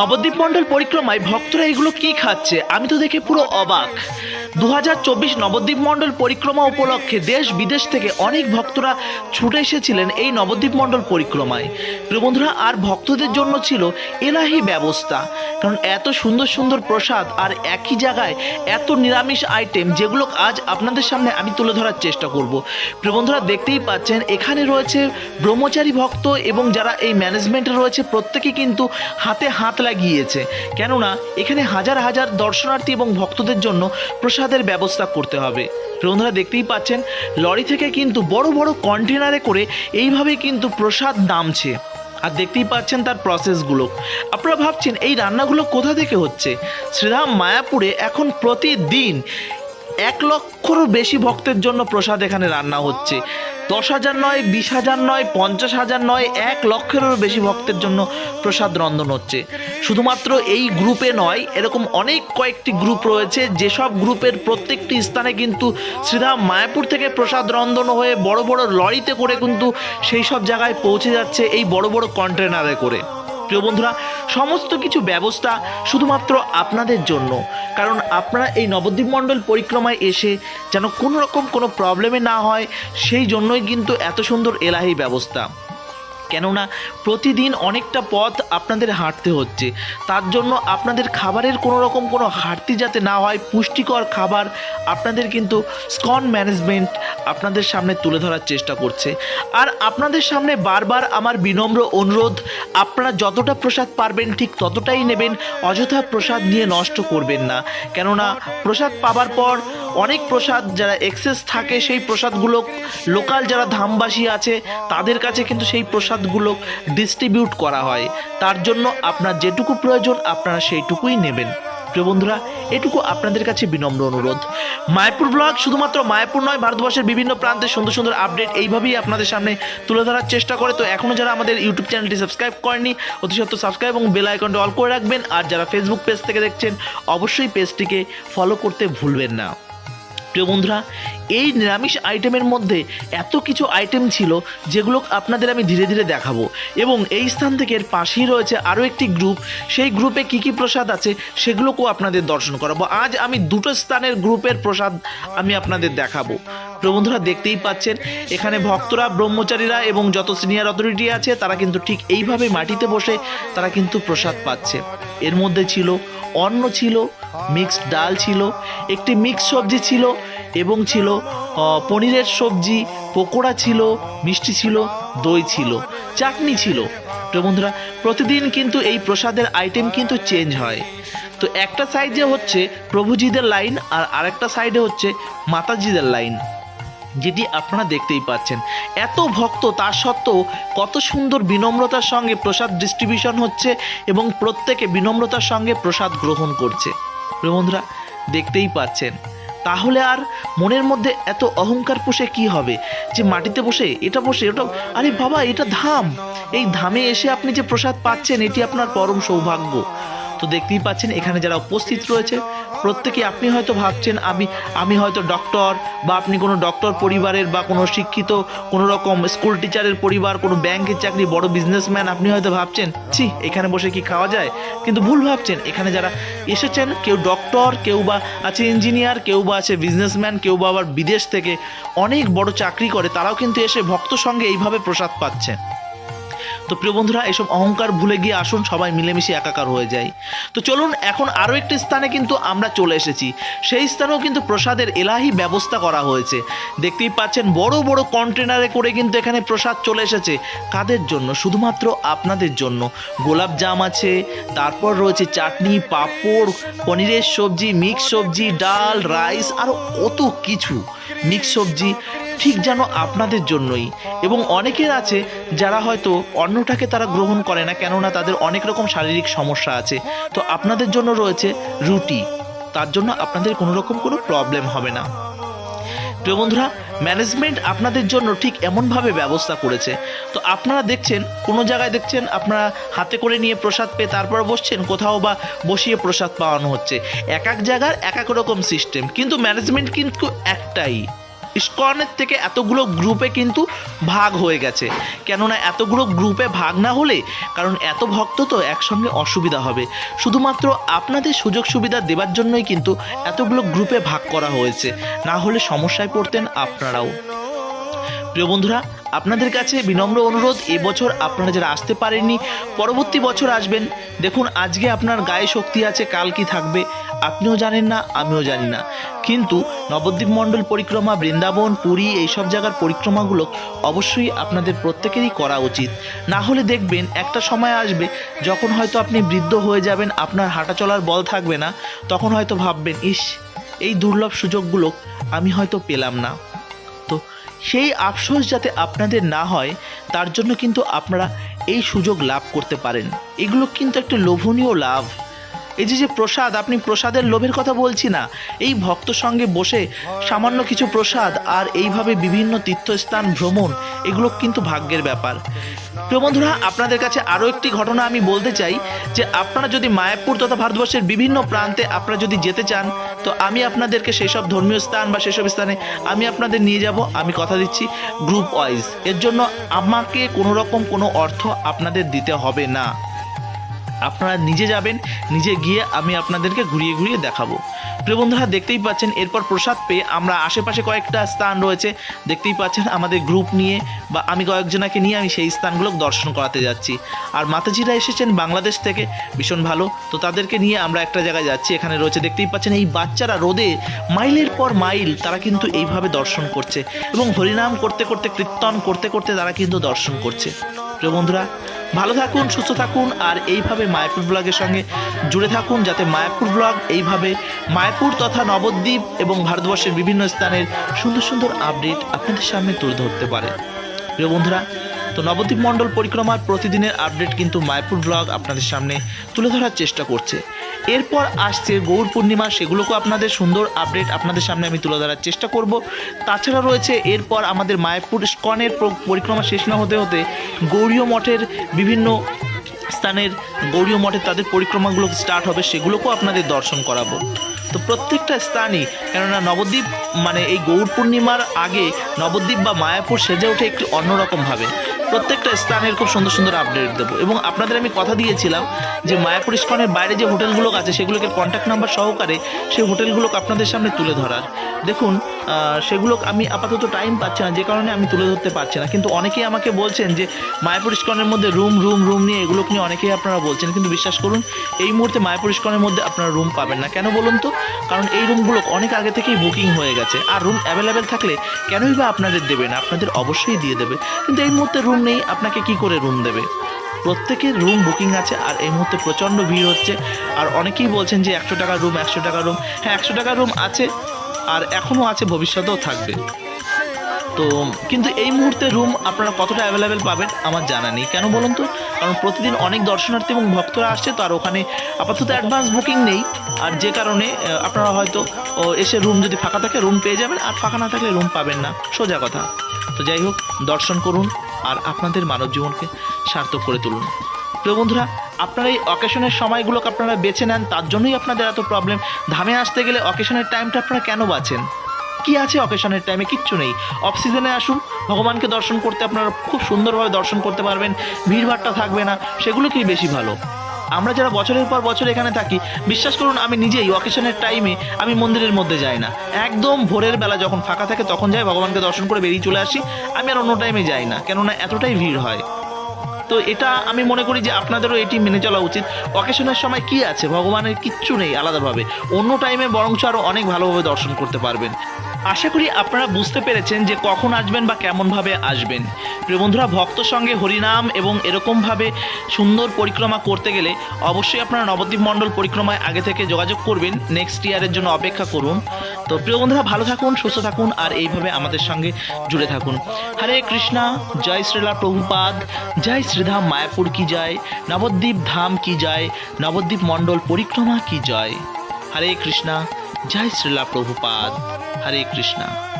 নবদ্বীপ মণ্ডল পরিক্রমায় ভক্তরা এগুলো কি খাচ্ছে? আমি তো দেখে পুরো অবাক। দু হাজার চব্বিশ নবদ্বীপ মণ্ডল পরিক্রমা উপলক্ষে দেশ বিদেশ থেকে অনেক ভক্তরা ছুটে এসেছিলেন এই নবদ্বীপ মণ্ডল পরিক্রমায়। প্রিয় বন্ধুরা, আর ভক্তদের জন্য ছিল এলাহি ব্যবস্থা। কারণ এত সুন্দর সুন্দর প্রসাদ আর একই জায়গায় এত নিরামিষ আইটেম যেগুলো আজ আপনাদের সামনে আমি তুলে ধরার চেষ্টা করব। প্রিয় বন্ধুরা, দেখতেই পাচ্ছেন, এখানে রয়েছে ব্রহ্মচারী ভক্ত এবং যারা এই ম্যানেজমেন্টে রয়েছে, প্রত্যেকে কিন্তু হাতে হাত লাগিয়েছে কেননা, এখানে হাজার হাজার দর্শনার্থী এবং ভক্তদের জন্য প্রসাদের ব্যবস্থা করতে হবে। বন্ধুরা, দেখতেই পাচ্ছেন, লরি থেকে কিন্তু বড় বড় কন্টেনারে করে এইভাবে কিন্তু প্রসাদ নামছে। আর দেখতেই পাচ্ছেন তার প্রসেসগুলো আপনারা ভাবছেন, এই রান্নাগুলো কোথা থেকে হচ্ছে? শ্রীধাম মায়াপুরে এখন প্রতিদিন এক লক্ষরও বেশি ভক্তের জন্য প্রসাদ এখানে রান্না হচ্ছে। দশ হাজার নয় বিশ হাজার নয় পঞ্চাশ হাজার নয়, এক লক্ষেরও বেশি ভক্তের জন্য প্রসাদ রন্ধন হচ্ছে। শুধুমাত্র এই গ্রুপে নয়, এরকম অনেক কয়েকটি গ্রুপ রয়েছে, যেসব গ্রুপের প্রত্যেকটি স্থানে কিন্তু শ্রীধাম মায়াপুর থেকে প্রসাদ রন্ধন হয়ে বড় বড় লরিতে করে কিন্তু সেই সব জায়গায় পৌঁছে যাচ্ছে এই বড় বড় কন্টেনারে করে। প্রিয় বন্ধুরা সমস্ত কিছু ব্যবস্থা শুধুমাত্র আপনাদের জন্য। কারণ আপনারা এই নবদ্বীপ মণ্ডল পরিক্রমায় এসে যেন কোনো রকম কোনো প্রবলেমে না হয়, সেই জন্যই কিন্তু এত সুন্দর এলাহি ব্যবস্থা। কেননা প্রতিদিন অনেকটা পথ আপনাদের হাঁটতে হচ্ছে। তার জন্য আপনাদের খাবারের কোনো রকম কোনো ঘাটতি যাতে না হয়, পুষ্টিকর খাবার আপনাদের কিন্তু স্কন ম্যানেজমেন্ট আপনাদের সামনে তুলে ধরার চেষ্টা করছে। আর আপনাদের সামনে বারবার আমার বিনম্র অনুরোধ, আপনারা যতটা প্রসাদ পারবেন ঠিক ততটাই নেবেন, অযথা প্রসাদ নিয়ে নষ্ট করবেন না। কেননা প্রসাদ পাবার পর অনেক প্রসাদ যারা এক্সেস থাকে, সেই প্রসাদগুলো লোকাল যারা ধামবাসী আছে, তাদের কাছে কিন্তু সেই প্রসাদগুলো ডিস্ট্রিবিউট করা হয়। তার জন্য আপনার যেটুকু প্রয়োজন, আপনারা সেইটুকুই নেবেন। প্রিয় বন্ধুরা, এটুকু আপনাদের কাছে বিনম্র অনুরোধ। মায়াপুর ব্লগ শুধুমাত্র মায়াপুর নয়, ভারতবর্ষের বিভিন্ন প্রান্তে সুন্দর সুন্দর আপডেট এইভাবেই আপনাদের সামনে তুলে ধরার চেষ্টা করে। তো এখনও যারা আমাদের ইউটিউব চ্যানেলটি সাবস্ক্রাইব করেনি অতি সত্ত্বর সাবস্ক্রাইব এবং বেল আইকনটি অল করে রাখবেন। আর যারা ফেসবুক পেজ থেকে দেখছেন, অবশ্যই পেজটিকে ফলো করতে ভুলবেন না। প্রিয় বন্ধুরা, এই নিরামিষ আইটেমের মধ্যে এত কিছু আইটেম ছিল যেগুলো আপনাদের আমি ধীরে ধীরে দেখাবো। এবং এই স্থান থেকে এর পাশেই রয়েছে আরও একটি গ্রুপ। সেই গ্রুপে কি কি প্রসাদ আছে সেগুলোকেও আপনাদের দর্শন করাবো। আজ আমি দুটো স্থানের গ্রুপের প্রসাদ আমি আপনাদের দেখাবো। বন্ধুরা, দেখতেই পাচ্ছেন, এখানে ভক্তরা, ব্রহ্মচারীরা এবং যত সিনিয়র অথরিটি আছে, তারা কিন্তু ঠিক এইভাবে মাটিতে বসে তারা কিন্তু প্রসাদ পাচ্ছে। এর মধ্যে ছিল অন্ন ছিল মিক্সড ডাল ছিল, একটি মিক্স সবজি ছিল এবং ছিল পনিরের সবজি, পকোড়া ছিল, মিষ্টি ছিল, দই ছিল, চাটনি ছিল। তো বন্ধুরা, প্রতিদিন কিন্তু এই প্রসাদের আইটেম কিন্তু চেঞ্জ হয়। তো একটা সাইডে হচ্ছে প্রভুজিদের লাইন আর আরেকটা সাইডে হচ্ছে মাতাজিদের লাইন যেটি আপনারা দেখতেই পাচ্ছেন। এত ভক্ত তার সত্ত্বেও কত সুন্দর বিনম্রতার সঙ্গে প্রসাদ ডিস্ট্রিবিউশন হচ্ছে এবং প্রত্যেকে বিনম্রতার সঙ্গে প্রসাদ গ্রহণ করছে। বন্ধুরা, দেখতেই পাচ্ছেন। তাহলে আর মনের মধ্যে এত অহংকার পুষে কি হবে? যে মাটিতে বসে, এটা বসে, ওটা, আরে বাবা, এটা ধাম। এই ধামে এসে আপনি যে প্রসাদ পাচ্ছেন, এটি আপনার পরম সৌভাগ্য। তো দেখতেই পাচ্ছেন, এখানে যারা উপস্থিত রয়েছে, প্রত্যেকে আপনি হয়তো ভাবছেন, আমি আমি হয়তো ডক্টর বা আপনি কোনো ডক্টর পরিবারের বা কোনো শিক্ষিত, কোনো রকম স্কুল টিচারের পরিবার, কোনো ব্যাংকের চাকরি, বড় বিজনেসম্যান আপনি হয়তো ভাবছেন, ছি, এখানে বসে কি খাওয়া যায়? কিন্তু ভুল ভাবছেন, এখানে যারা এসেছেন, কেউ ডক্টর কেউ বা আছে ইঞ্জিনিয়ার কেউ বা আছে বিজনেসম্যান কেউ বা আবার বিদেশ থেকে অনেক বড় চাকরি করে, তারাও কিন্তু এসে ভক্ত সঙ্গে এইভাবে প্রসাদ পাচ্ছে তো প্রিয় বন্ধুরা, এসব অহংকার ভুলে গিয়ে আসুন, সবাই মিলেমিশে একাকার হয়ে যায় তো চলুন, এখন আরও একটি স্থানে কিন্তু আমরা চলে এসেছি। সেই স্থানেও কিন্তু প্রসাদের এলাহি ব্যবস্থা করা হয়েছে। দেখতেই পাচ্ছেন, বড় বড় কন্টেনারে করে কিন্তু এখানে প্রসাদ চলে এসেছে। কাদের জন্য? শুধুমাত্র আপনাদের জন্য। গোলাপ জাম আছে, তারপর রয়েছে চাটনি, পাঁপড়, পনিরের সবজি, মিক্স সবজি, ডাল, রাইস, আরও কত কিছু। মিক্স সবজি ঠিক যেন আপনাদের জন্যই। এবং অনেকের আছে যারা হয়তো অন্নটাকে তারা গ্রহণ করে না, কেননা তাদের অনেক রকম শারীরিক সমস্যা আছে। তো আপনাদের জন্য রয়েছে রুটি। তার জন্য আপনাদের কোনো রকম কোনো প্রবলেম হবে না। প্রিয় বন্ধুরা ম্যানেজমেন্ট আপনাদের জন্য ঠিক এমনভাবে ব্যবস্থা করেছে। তো আপনারা দেখছেন, কোনো জায়গায় দেখছেন, আপনারা হাতে করে নিয়ে প্রসাদ পেয়ে তারপর বসছেন, কোথাও বা বসিয়ে প্রসাদ পাওয়ানো হচ্ছে। এক এক জায়গার এক এক রকম সিস্টেম কিন্তু ম্যানেজমেন্ট কিন্তু একটাই। ইস্কনের থেকে এতগুলো গ্রুপে কিন্তু ভাগ হয়ে গেছে। কেননা এতগুলো গ্রুপে ভাগ না হলে, কারণ এত ভক্ত তো একসঙ্গে অসুবিধা হবে। শুধুমাত্র আপনাদের সুযোগ সুবিধা দেওয়ার জন্যই কিন্তু এতগুলো গ্রুপে ভাগ করা হয়েছে। না হলে সমস্যায় পড়তেন আপনারাও। প্রিয় বন্ধুরা, আপনাদের কাছে বিনম্র অনুরোধ, এবছর আপনারা যারা আসতে পারেননি, পরবর্তী বছর আসবেন। দেখুন, আজকে আপনার গায়ে শক্তি আছে, কাল কি থাকবে আপনিও জানেন না, আমিও জানি না। কিন্তু নবদ্বীপ মণ্ডল পরিক্রমা, বৃন্দাবন, পুরী এইসব জায়গার পরিক্রমাগুলো অবশ্যই আপনাদের প্রত্যেকেরই করা উচিত। না হলে দেখবেন একটা সময় আসবে যখন হয়তো আপনি বৃদ্ধ হয়ে যাবেন, আপনার হাঁটা চলার বল থাকবে না, তখন হয়তো ভাববেন, ইস, এই দুর্লভ সুযোগগুলো আমি হয়তো পেলাম না। তো সেই আফসোস যাতে আপনাদের না হয়, তার জন্য কিন্তু আপনারা এই সুযোগ লাভ করতে পারেন। এগুলো কিন্তু একটা লোভনীয় লাভ। এই যে যে প্রসাদ, আপনি প্রসাদের লোভের কথা বলছি না। এই ভক্ত সঙ্গে বসে সামান্য কিছু প্রসাদ আর এইভাবে বিভিন্ন তীর্থস্থান ভ্রমণ, এগুলো কিন্তু ভাগ্যের ব্যাপার। প্রিয় বন্ধুরা, আপনাদের কাছে আরও একটি ঘটনা আমি বলতে চাই যে আপনারা যদি মায়াপুর তথা ভারতবর্ষের বিভিন্ন প্রান্তে আপনারা যদি যেতে চান, তো আমি আপনাদেরকে সেই সব ধর্মীয় স্থান বা সেসব স্থানে আমি আপনাদের নিয়ে যাব। আমি কথা দিচ্ছি গ্রুপ ওয়াইজ এর জন্য আমাকে কোনো রকম কোনো অর্থ আপনাদের দিতে হবে না। আপনারা নিজে যাবেন, নিজে গিয়ে আমি আপনাদেরকে ঘুরিয়ে ঘুরিয়ে দেখাবো। প্রিয় বন্ধুরা, দেখতেই পাচ্ছেন, এরপর প্রসাদ পেয়ে আমরা আশেপাশে কয়েকটা স্থান রয়েছে। দেখতেই পাচ্ছেন, আমাদের গ্রুপ নিয়ে বা আমি কয়েকজনাকে নিয়ে আমি সেই স্থানগুলো দর্শন করাতে যাচ্ছি। আর মাতাজিরা এসেছেন বাংলাদেশ থেকে, ভীষণ ভালো। তো তাদেরকে নিয়ে আমরা একটা জায়গায় যাচ্ছি, এখানে রয়েছে। দেখতেই পাচ্ছেন, এই বাচ্চারা রোদে, মাইলের পর মাইল তারা কিন্তু এইভাবে দর্শন করছে। এবং হরিনাম করতে করতে, কীর্তন করতে করতে তারা কিন্তু দর্শন করছে। প্রিয় বন্ধুরা ভালো থাকুন, সুস্থ থাকুন, আর এইভাবে মায়াপুর ব্লগের সঙ্গে জুড়ে থাকুন যাতে মায়াপুর ব্লগ এইভাবে মায়াপুর তথা নবদ্বীপ এবং ভারতবর্ষের বিভিন্ন স্থানের সুন্দর সুন্দর আপডেট আপনাদের সামনে তুলে ধরতে পারে। প্রিয় বন্ধুরা তো নবদ্বীপ মণ্ডল পরিক্রমার প্রতিদিনের আপডেট কিন্তু মায়াপুর ব্লগ আপনাদের সামনে তুলে ধরার চেষ্টা করছে। এরপর আসছে গৌর পূর্ণিমা, সেগুলোকেও আপনাদের সুন্দর আপডেট আপনাদের সামনে আমি তুলে ধরার চেষ্টা করব। তাছাড়া রয়েছে এরপর আমাদের মায়াপুর স্কনের পরিক্রমা শেষ না হতে হতে গৌরীয় মঠের বিভিন্ন স্থানের গৌরীয় মঠে তাদের পরিক্রমাগুলো স্টার্ট হবে, সেগুলোকেও আপনাদের দর্শন করাবো। তো প্রত্যেকটা স্থানই, কেননা নবদ্বীপ মানে এই গৌর পূর্ণিমার আগে নবদ্বীপ বা মায়াপুর সেজে ওঠে একটু অন্যরকমভাবে প্রত্যেকটা স্থানের খুব সুন্দর সুন্দর আপডেট দেবো। এবং আপনাদের আমি কথা দিয়েছিলাম যে মায়াপুর ইস্কনের বাইরে যে হোটেলগুলো আছে, সেগুলোকে কন্ট্যাক্ট নাম্বার সহকারে সেই হোটেলগুলো আপনাদের সামনে তুলে ধরার। দেখুন সেগুলো আমি আপাতত টাইম পাচ্ছি না, যে কারণে আমি তুলে ধরতে পারছি না। কিন্তু অনেকেই আমাকে বলছেন যে মায়াপুর ইস্কনের মধ্যে রুম রুম রুম নিয়ে এগুলো নিয়ে অনেকেই আপনারা বলছেন। কিন্তু বিশ্বাস করুন, এই মুহূর্তে মায়াপুর ইস্কনের মধ্যে আপনারা রুম পাবেন না। কেন বলুন তো? কারণ এই রুমগুলো অনেক আগে থেকেই বুকিং হয়ে গেছে। আর রুম অ্যাভেলেবেল থাকলে কেনই বা আপনাদের দেবে না? আপনাদের অবশ্যই দিয়ে দেবে। কিন্তু এই মুহূর্তে রুম নেই আপনাকে কি করে রুম দেবে? প্রত্যেকের রুম বুকিং আছে আর এই মুহূর্তে প্রচণ্ড ভিড় হচ্ছে। আর অনেকেই বলছেন যে একশো টাকা রুম একশো টাকা রুম হ্যাঁ একশো টাকা রুম আছে আর এখনও আছে, ভবিষ্যতেও থাকবে। তো, কিন্তু এই মুহূর্তে রুম আপনারা কতটা অ্যাভেলেবেল পাবেন আমার জানা নেই। কেন বলুন তো? কারণ প্রতিদিন অনেক দর্শনার্থী এবং ভক্তরা আসছে, তো আর ওখানে আপাতত অ্যাডভান্স বুকিং নেই। আর যে কারণে আপনারা হয়তো এসে রুম যদি ফাঁকা থাকে রুম পেয়ে যাবেন। আর ফাঁকা না থাকলে রুম পাবেন না। সোজা কথা। তো যাই হোক, দর্শন করুন। আর আপনাদের মানব জীবনকে সার্থক করে তুলুন। প্রিয় বন্ধুরা, আপনারা এই অকেশনের সময়গুলোকে আপনারা বেছে নেন, তার জন্যই আপনাদের এত প্রবলেম ধামে আসতে গেলে অকেশনের টাইমটা আপনারা কেন বাঁচেন? কি আছে অকেশনের টাইমে কিচ্ছু নেই। অফ সিজনে আসুন, ভগবানকে দর্শন করতে আপনারা খুব সুন্দরভাবে দর্শন করতে পারবেন, ভিড়ভাড়টা থাকবে না, সেগুলো কি বেশি ভালো? আমরা যারা বছরের পর বছর এখানে থাকি, বিশ্বাস করুন, আমি নিজেই অকেশনের টাইমে আমি মন্দিরের মধ্যে যাই না। একদম ভোরের বেলা যখন ফাঁকা থাকে, তখন যাই, ভগবানকে দর্শন করে বেরিয়ে চলে আসি। আমি আর অন্য টাইমে যাই না, কেননা এতটাই ভিড় হয়। তো এটা আমি মনে করি যে আপনাদেরও এটি মেনে চলা উচিত। অকেশনের সময় কি আছে? ভগবানের কিচ্ছু নেই আলাদাভাবে। অন্য টাইমে বরঞ্চ আরও অনেক ভালোভাবে দর্শন করতে পারবেন। আশা করি আপনারা বুঝতে পেরেছেন যে কখন আসবেন বা কেমনভাবে আসবেন। প্রিয় বন্ধুরা ভক্ত সঙ্গে হরিনাম এবং এরকমভাবে সুন্দর পরিক্রমা করতে গেলে অবশ্যই আপনারা নবদ্বীপ মণ্ডল পরিক্রমায় আগে থেকে যোগাযোগ করবেন নেক্সট ইয়ারের জন্য অপেক্ষা করুন। তো প্রিয় বন্ধুরা, ভালো থাকুন, সুস্থ থাকুন আর এইভাবে আমাদের সঙ্গে জুড়ে থাকুন। হরে কৃষ্ণা, জয় শ্রীলা প্রভুপাদ, জয় শ্রীধাম মায়াপুর কি জয়, নবদ্বীপ ধাম কি জয়, নবদ্বীপ মণ্ডল পরিক্রমা কি জয়। হরে কৃষ্ণা। জয় শ্রীলা প্রভুপাদ হরে কৃষ্ণা।